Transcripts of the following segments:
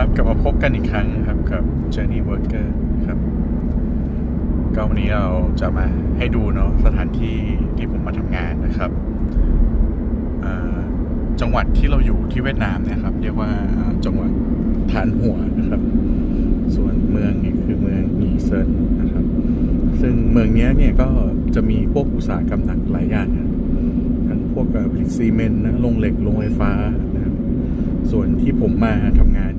ครับกลับมาพบกันอีกครั้งนะครับกับ Journey Worker ครับก็วันนี้เราจะมาให้ดูเนาะสถานที่ที่ผมมาทำงานนะครับจังหวัดที่เราอยู่ที่เวียดนามนะครับ เรียกว่าจังหวัดฐานหัวนะครับ ส่วนเมืองเนี่ยคือเมืองหนีเซินนะครับ ซึ่งเมืองนี้เนี่ยก็จะมีพวกอุตสาหกรรมหนักหลายอย่างนะทั้งพวกเอ่อผลิตซีเมนต์นะโรงเหล็กโรงไฟฟ้านะครับส่วนที่ผมมาทำงาน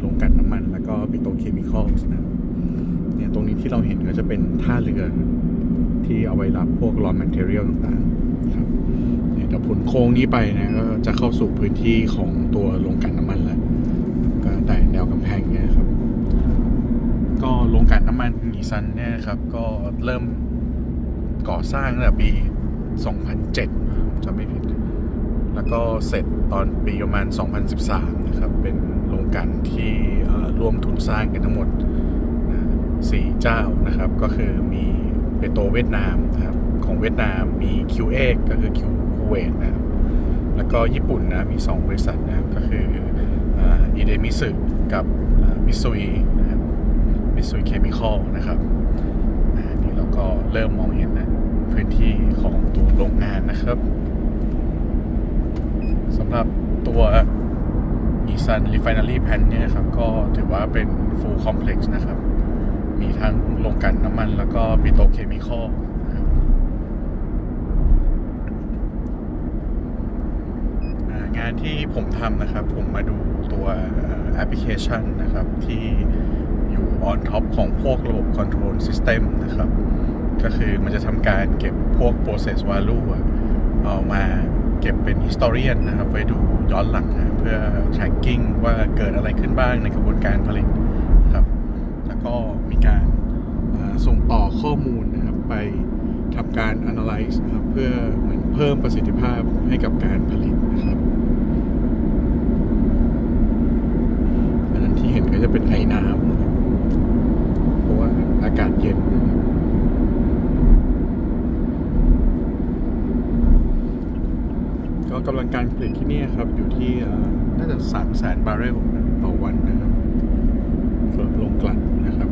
โรงกลั่นน้ำมัน แล้วก็ปิโตรเคอลส์นะเนี่ยตรงนี้ที่เราเห็นก็จะเป็นท่าเรือที่เอาไว้รับพวก raw material ต่างๆครับเนี่ยถ้าผลโค้งนี้ไปนะก็จะเข้าสู่พื้นที่ของตัวโรงกลั่นน้ำมันแล้วก็แต่แนวกำแพงเนี่ยครับ ก็โรงกลั่นน้ำมันนีซันเนี่ยครับ ก็เริ่มก่อสร้างตั้งแต่ปี 2007จะไม่ผิด แล้วก็เสร็จตอนปีประมาณ 2013 นะครับ เป็นโรงกลั่นที่ รวมทุนสร้างกันทั้งหมดนะสี่เจ้านะครับ ก็คือมีเปโตรเวียดนามนะครับของเวียดนามมี q เอกก็คือ Q คูเวตนะครับแล้วก็ญี่ปุ่นนะมี 2 บริษัทนะครับก็คืออีเดมิสึกับมิซุยนะครับมิซุยเคมีคอลนะครับนี่เราก็เริ่มมองเห็นนะพื้นที่ของตัวโรงงานนะครับสำหรับตัว Nissan Refinery Plan เนี่ยครับก็ถือว่าเป็น full complex นะครับ มีทั้งโรงกลั่นน้ำมัน แล้วก็ปิโตเคมีคอลงานที่ผมทำนะครับ ผมมาดูตัวแอปพลิเคชันนะครับ ที่อยู่ on top ของพวกระบบ control system นะครับ ก็คือมันจะทำการเก็บพวก process value อะเอามา เก็บเป็น historian นะครับไว้ดูย้อนหลังนะเพื่อ tracking ว่าเกิดอะไรขึ้นบ้างในกระบวนการผลิตครับแล้วก็มีการส่งต่อข้อมูลนะครับไปทำการ analyze นะครับเพื่อเหมือนเพิ่มประสิทธิภาพให้กับการผลิตนะครับ อันนั้นที่เห็นก็จะเป็นไอ้น้ำนะครับเพราะว่าอากาศเย็นนะครับ กำลังการผลิตที่นี่ครับ อยู่ที่น่าจะสามแสนบาร์เรลต่อวันนะครับสำหรับโรงกลั่นนะครับ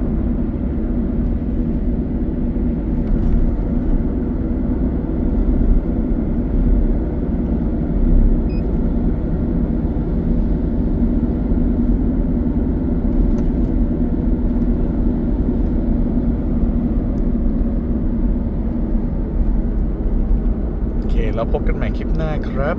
โอเค แล้วพบกันใหม่คลิปหน้าครับ